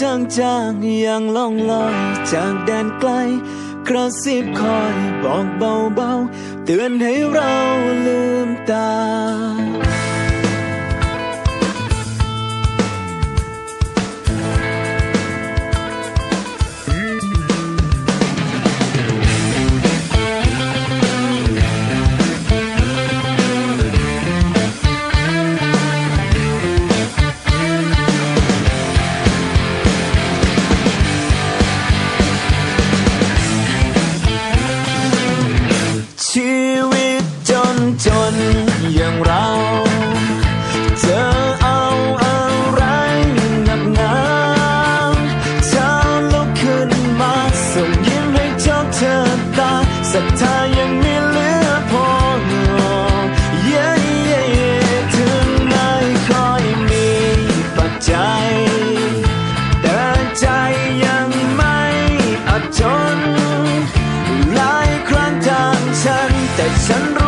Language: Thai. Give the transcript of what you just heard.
จางๆอย่างล่องลอยจากแดนไกล กระซิบคอยบอกเบาๆ เตือนให้เราลืมตา ศรัทธายังมีเหลือพอเย้เย้ถึงไม่ค่อยมีปัจจัย แต่ใจยังไม่อดทนหลายครั้งทางฉันแต่ฉัน